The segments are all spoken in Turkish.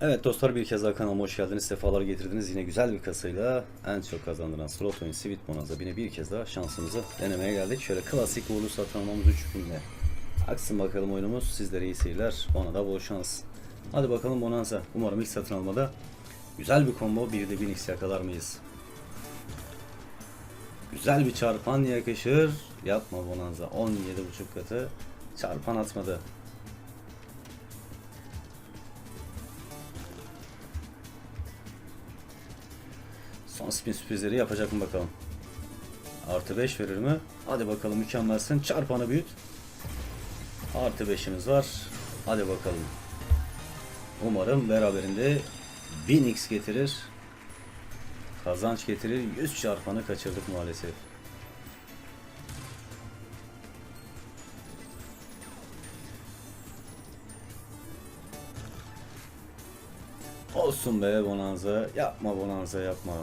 Evet dostlar bir kez daha kanalıma hoş geldiniz. Sefalar getirdiniz. Yine güzel bir kasayla en çok kazandıran slot oyunu Sweet Bonanza yine bir kez daha şansımızı denemeye geldik. Şöyle klasik uğurlu satın almamız 3000'le. Aksın bakalım oyunumuz. Sizlere iyi seyirler. Bana da bol şans. Hadi bakalım Bonanza. Umarım ilk satın almada güzel bir combo. Bir de 1000x yakalar mıyız? Güzel bir çarpan yakışır. Yapma Bonanza. 17.5 katı. Çarpan atmadı. Spin sürprizleri yapacak mı bakalım. Artı 5 verir mi? Hadi bakalım mükemmelsin. Çarpanı büyüt. Artı 5'imiz var. Hadi bakalım. Umarım beraberinde 1000x getirir. Kazanç getirir. 100 çarpanı kaçırdık maalesef. Olsun be Bonanza. Yapma Bonanza yapma.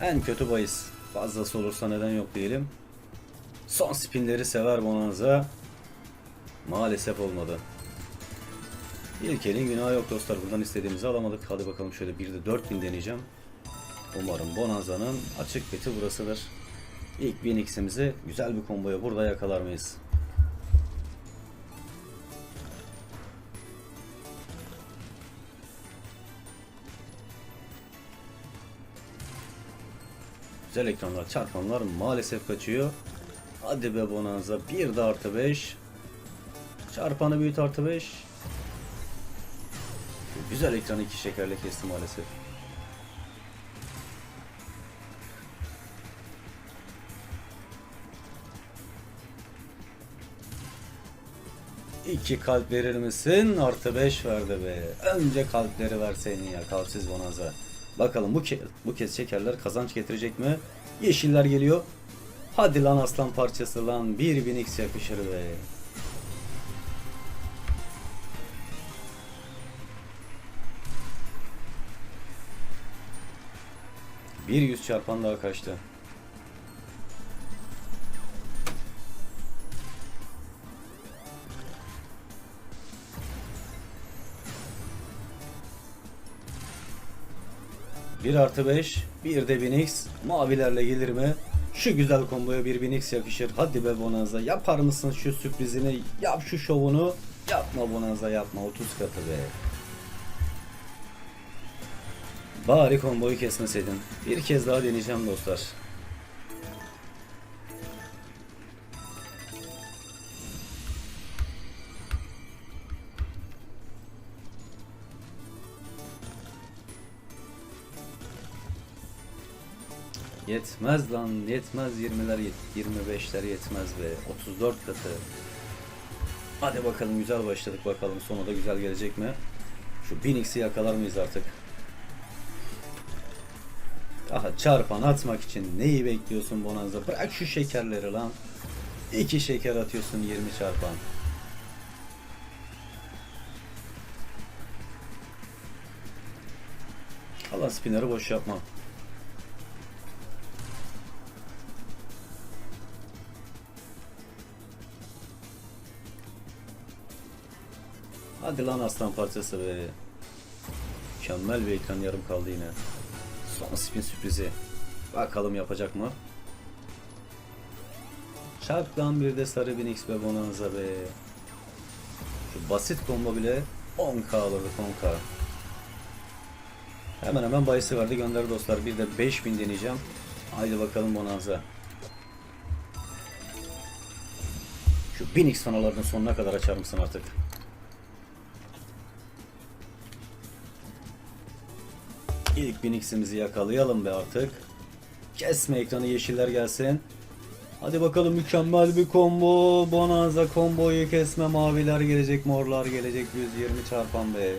En kötü bahis. Fazlası olursa neden yok diyelim. Son spinleri sever Bonanza. Maalesef olmadı. İlk elin günahı yok dostlar. Buradan istediğimizi alamadık. Hadi bakalım şöyle bir de 4000 deneyeceğim. Umarım Bonanza'nın açık beti burasıdır. İlk 1000x'imizi güzel bir komboya burada yakalar mıyız? Güzel ekranlar, çarpanlar maalesef kaçıyor. Hadi be Bonanza. Bir de artı 5. Çarpanı büyüt artı 5. Güzel ekranı iki şekerle kesti maalesef. İki kalp verir misin? Artı 5 verdi be. Önce kalpleri verseydin ya kalpsiz bonaza. Bakalım bu kez, bu kez şekerler kazanç getirecek mi? Yeşiller geliyor. Hadi lan aslan parçası lan. 1000x yakışır be. Bir yüz çarpan daha kaçtı. Bir artı 5, bir de 1000x. Mavilerle gelir mi? Şu güzel komboya bir 1000x yakışır. Hadi be Bonanza yapar mısın şu sürprizini? Yap şu şovunu. Yapma Bonanza yapma 30 katı be. Bari komboyu kesmeseydin. Bir kez daha deneyeceğim dostlar. Yetmez lan yetmez 20'ler yet- 25'ler yetmez be 34 katı. Hadi bakalım güzel başladık bakalım sonu da güzel gelecek mi? Şu 1000x'i yakalar mıyız artık? Aha çarpan atmak için neyi bekliyorsun Bonanza? Bırak şu şekerleri lan. İki şeker atıyorsun 20 çarpan. Allah spinner'ı boş yapma Hadi lan aslan parçası be. Mükemmel bir ekran yarım kaldı yine. Son spin sürprizi. Bakalım yapacak mı? Çarp lan bir de sarı 1000x be bonanza be. Şu basit combo bile 10k alırdı 10k. Hemen hemen bayısı verdi gönderdi dostlar. Bir de 5000 deneyeceğim. Haydi bakalım bonanza. Şu 1000x sonalarının sonuna kadar açar mısın artık? İlk 1000x'imizi yakalayalım be artık. Kesme ekranı yeşiller gelsin. Hadi bakalım mükemmel bir combo. Bonanza komboyu kesme maviler gelecek morlar gelecek 120 çarpan be.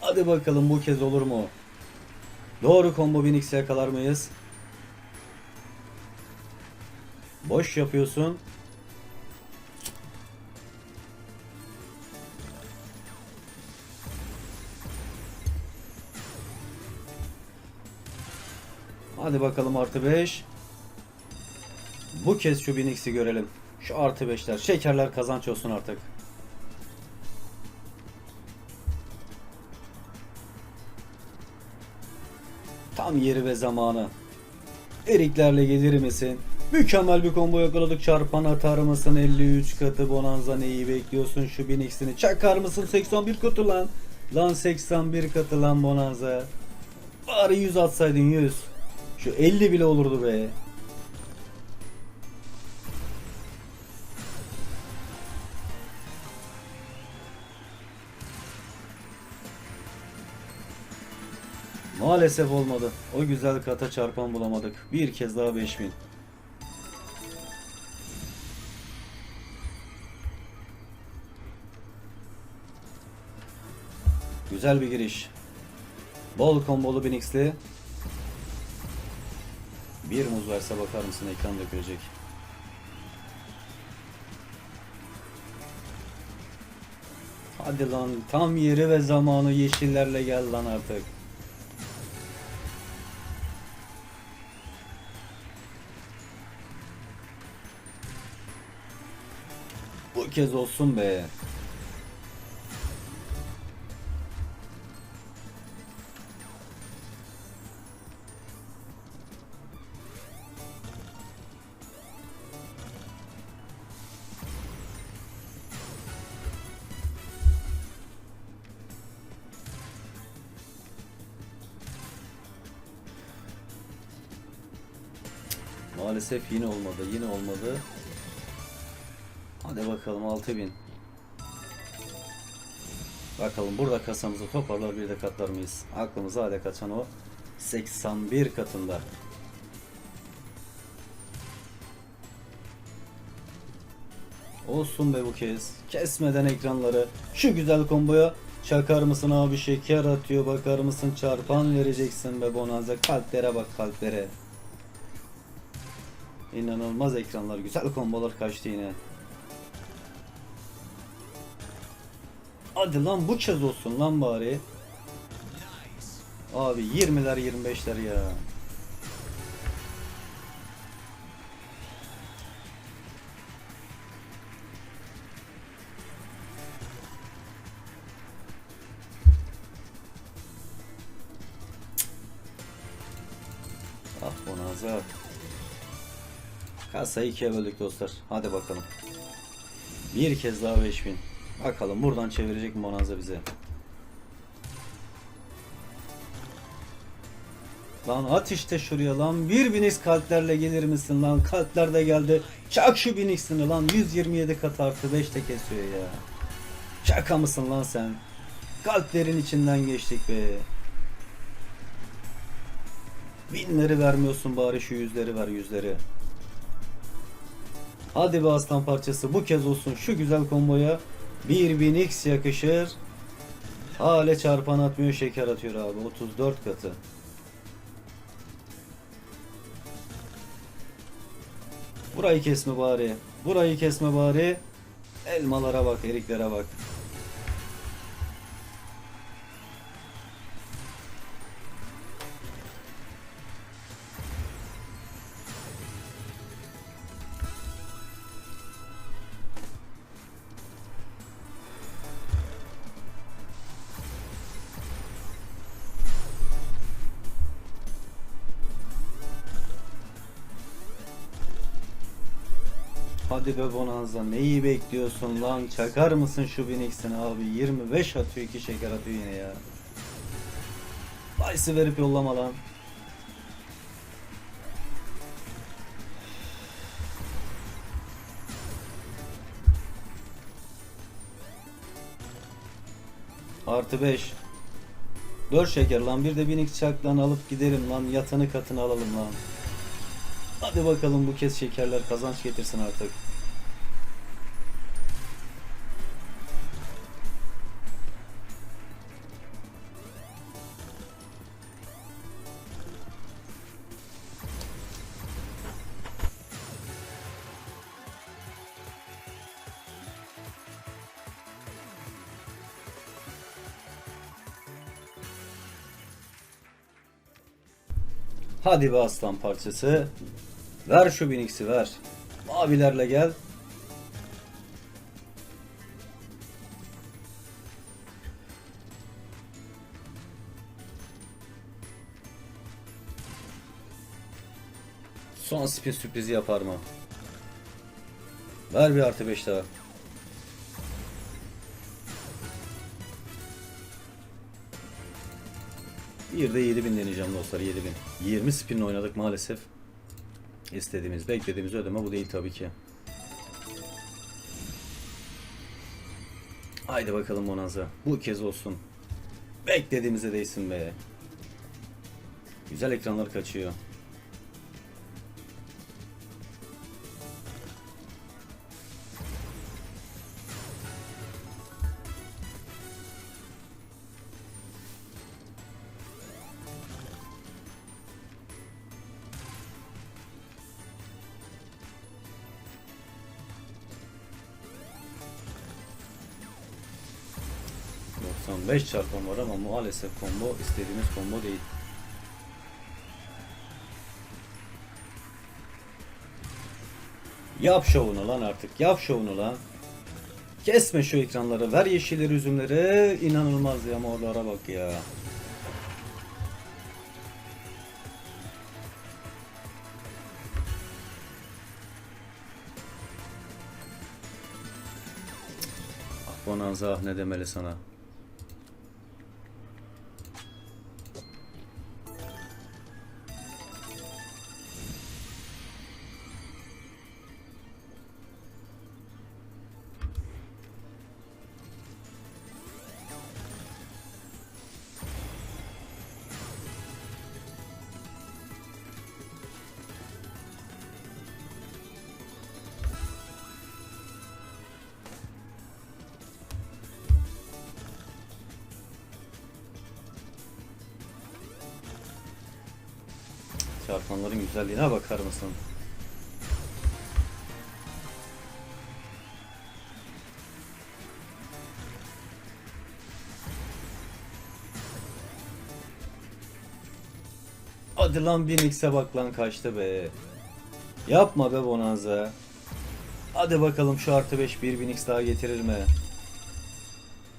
Hadi bakalım bu kez olur mu? Doğru combo 1000x yakalar mıyız? Boş yapıyorsun. Hadi bakalım artı 5. Bu kez şu 1000x'i görelim. Şu artı beşler. Şekerler kazanç olsun artık. Tam yeri ve zamanı. Eriklerle gelir misin? Mükemmel bir combo yakaladık. Çarpan atar mısın? 53 katı Bonanza neyi bekliyorsun? Şu 1000 x'ini çakar mısın? 81 katı lan. Lan 81 katı lan Bonanza. Bari 100 atsaydın 100. Şu 50 bile olurdu be. Maalesef olmadı. O güzel kata çarpan bulamadık. Bir kez daha 5000. Güzel bir giriş. Bol kombolu Binix'li. Bir muz verse bakar mısın ekran dökülecek. Hadi lan tam yeri ve zamanı yeşillerle gel lan artık. Bu kez olsun be. Maalesef yine olmadı. Yine olmadı. Hadi bakalım 6000. Bakalım burada kasamızı toparlar bir de katlar mıyız? Aklımıza hale kaçan o 81 katında. Olsun be bu kez. Kesmeden ekranları. Şu güzel komboya çakar mısın abi şeker atıyor bakar mısın çarpan vereceksin be bonanza kalplere bak kalplere. İnanılmaz ekranlar güzel kombolar kaçtı yine. Hadi lan bu kez olsun lan bari. Abi 20'ler 25'ler ya. Kasayı ikiye böldük dostlar. Hadi bakalım. Bir kez daha 5000. Bakalım buradan çevirecek mi Bonanza bize. Lan at işte şuraya lan. Bir binix kalplerle gelir misin lan? Kalpler de geldi. Çak şu binixini lan. 127 kat artı 5 de kesiyor ya. Şaka mısın lan sen? Kalplerin içinden geçtik be. Binleri vermiyorsun bari şu yüzleri ver yüzleri. Hadi be aslan parçası bu kez olsun şu güzel komboya 1000x yakışır. Hale çarpan atmıyor şeker atıyor abi 34 katı. Burayı kesme bari. Burayı kesme bari. Elmalara bak, eriklere bak. Hadi be Bonanza neyi bekliyorsun lan? Çakar mısın şu Binix'ini abi? 25 atıyor 2 şeker atıyor yine ya. Vice'ı verip yollama lan. Artı 5 4 şeker lan. Bir de Binix çak lan alıp gidelim lan. Yatını katını alalım lan Hadi bakalım bu kez şekerler kazanç getirsin artık. Hadi be aslan parçası. Ver şu Binix'i ver. Mavilerle gel. Son spin sürprizi yapar mı? Ver bir artı 5 daha. Bir de 7000 deneyeceğim dostlar 7000. 20 spin oynadık maalesef. İstediğimiz, beklediğimiz ödeme bu değil tabii ki. Haydi bakalım Bonanza. Bu kez olsun. Beklediğimize değsin be. Güzel ekranlar kaçıyor. Çarpan var ama maalesef combo istediğimiz combo değil. Yap şovunu lan artık. Yap şovunu lan. Kesme şu ekranları. Ver yeşilleri üzümleri. İnanılmaz ya morlara bak ya. Bonanza ne demeli sana. Çarpanların güzelliğine bakar mısın? Hadi lan 1000x'e bak lan kaçtı be. Yapma be Bonanza. Hadi bakalım şu artı 5 bir 1000x daha getirir mi?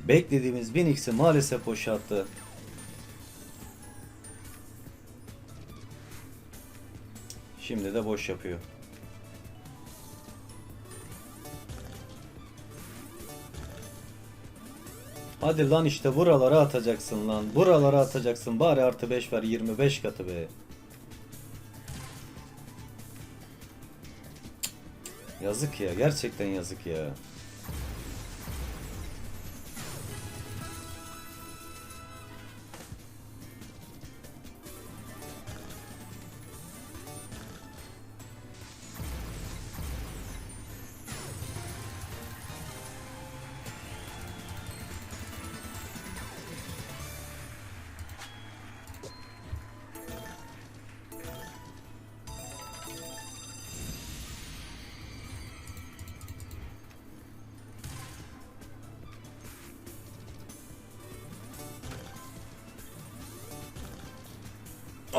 Beklediğimiz 1000x'i maalesef boşalttı. Şimdi de boş yapıyor. Hadi lan işte buralara atacaksın lan. Buralara atacaksın. Bari artı 5 ver 25 katı be. Yazık ya. Gerçekten yazık ya.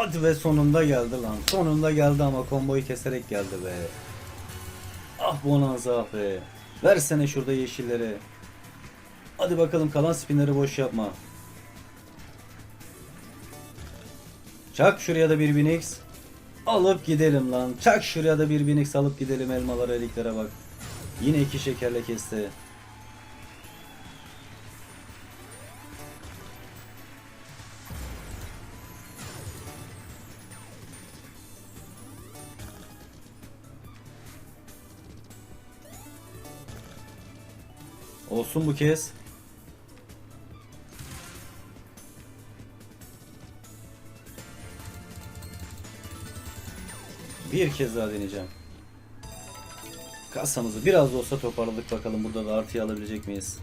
Hadi ve sonunda geldi lan. Sonunda geldi ama komboyu keserek geldi be. Ah Bonanza ah be. Versene şurada yeşilleri. Hadi bakalım kalan spinleri boş yapma. Çak şuraya da bir 1000x. Alıp gidelim lan. Çak şuraya da bir 1000x alıp gidelim elmalara eliklere bak. Yine iki şekerle kesti. Olsun bu kez. Bir kez daha deneyeceğim. Kasamızı biraz da olsa toparladık bakalım burada da artıyı alabilecek miyiz?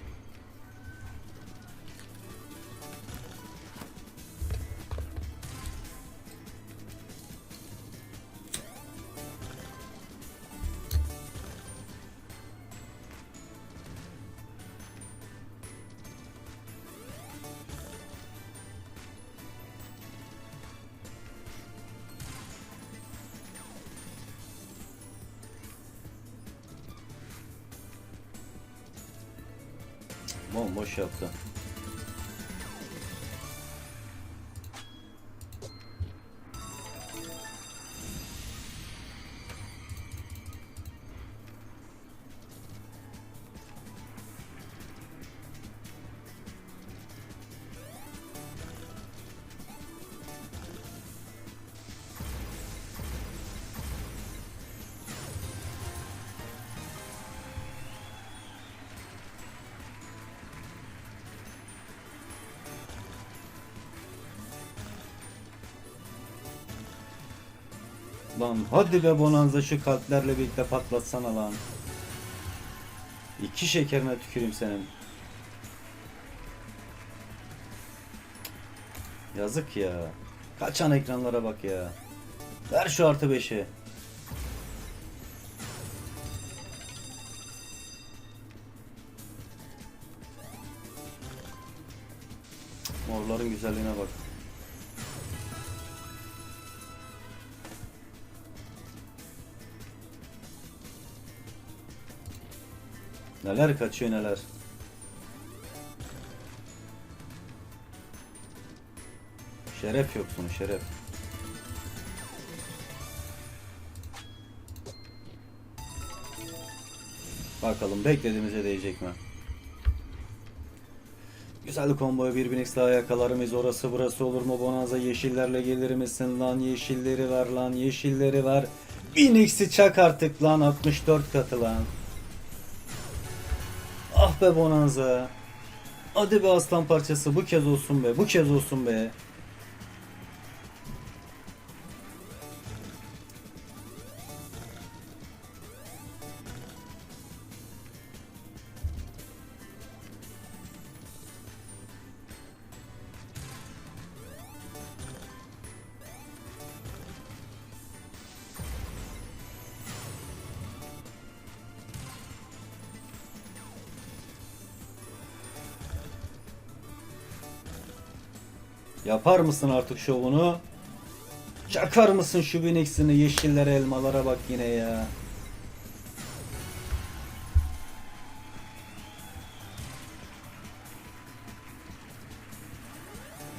Bomboş yaptı. Lan hadi be Bonanza şu kalplerle birlikte patlatsana lan. İki şekerine tüküreyim senin. Yazık ya. Kaçan ekranlara bak ya. Ver şu artı beşi. Morların güzelliğine bak. Neler kaçıyor neler. Şeref yoksun şeref. Bakalım beklediğimize değecek mi? Güzel komboya bir binix daha yakalar mıyız? Orası burası olur mu? Bonanza yeşillerle gelir misin lan? Yeşilleri ver lan. Yeşilleri ver. Binix'i çak artık lan. 64 katı lan. Ah be Bonanza. Hadi be aslan parçası. Bu kez olsun be. Bu kez olsun be. Yapar mısın artık şovunu? Çakar mısın şu binixini yeşillere elmalara bak yine ya.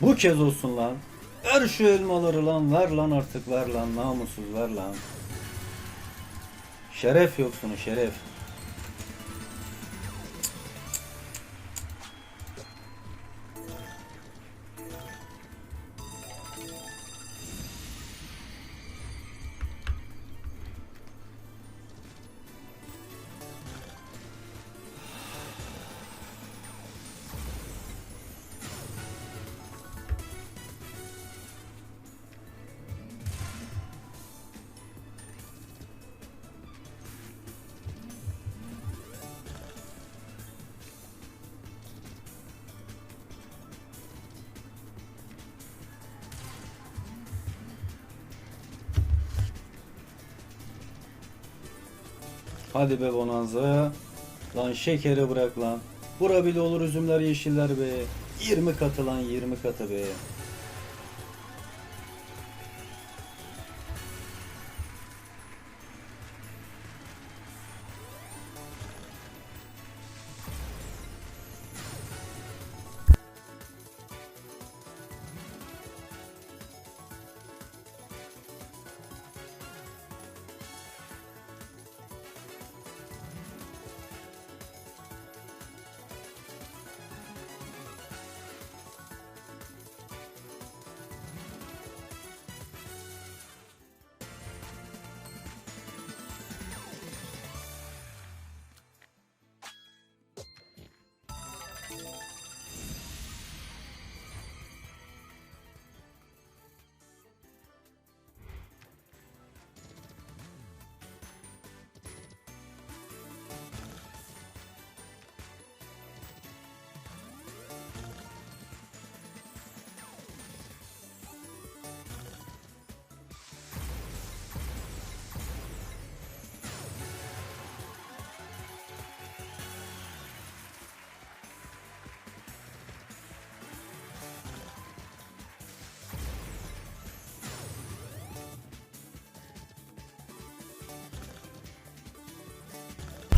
Bu kez olsun lan. Ver şu elmaları lan ver lan artık ver lan namussuz ver lan. Şeref yoksun şeref. Hadi be Bonanza. Lan şekeri bırak lan. Bura bile olur üzümler yeşiller be. 20 katı lan 20 katı be.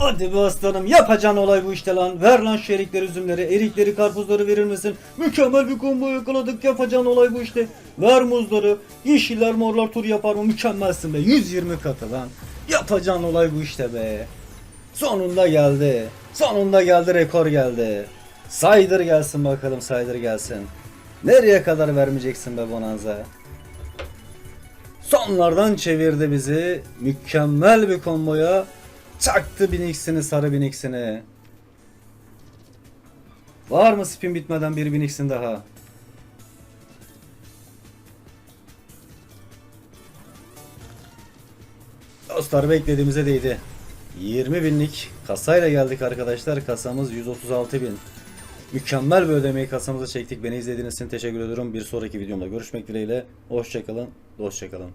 Hadi be aslanım yapacağın olay bu işte lan. Ver lan şu erikleri üzümleri, erikleri karpuzları verir misin? Mükemmel bir combo yakaladık yapacağın olay bu işte. Ver muzları, yeşiller morlar tur yapar mı? Mükemmelsin be 120 katı lan. Yapacağın olay bu işte be. Sonunda geldi. Sonunda geldi rekor geldi. Saydır gelsin bakalım saydır gelsin. Nereye kadar vermeyeceksin be Bonanza? Sonlardan çevirdi bizi. Mükemmel bir komboya. Çaktı biniksini sarı biniksini. Var mı spin bitmeden bir biniksin daha? Dostlar beklediğimize değdi. 20 binlik kasayla geldik arkadaşlar. Kasamız 136 bin. Mükemmel bir ödemeyi kasamıza çektik. Beni izlediğiniz için teşekkür ediyorum. Bir sonraki videomda görüşmek dileğiyle. Hoşçakalın. Hoşçakalın.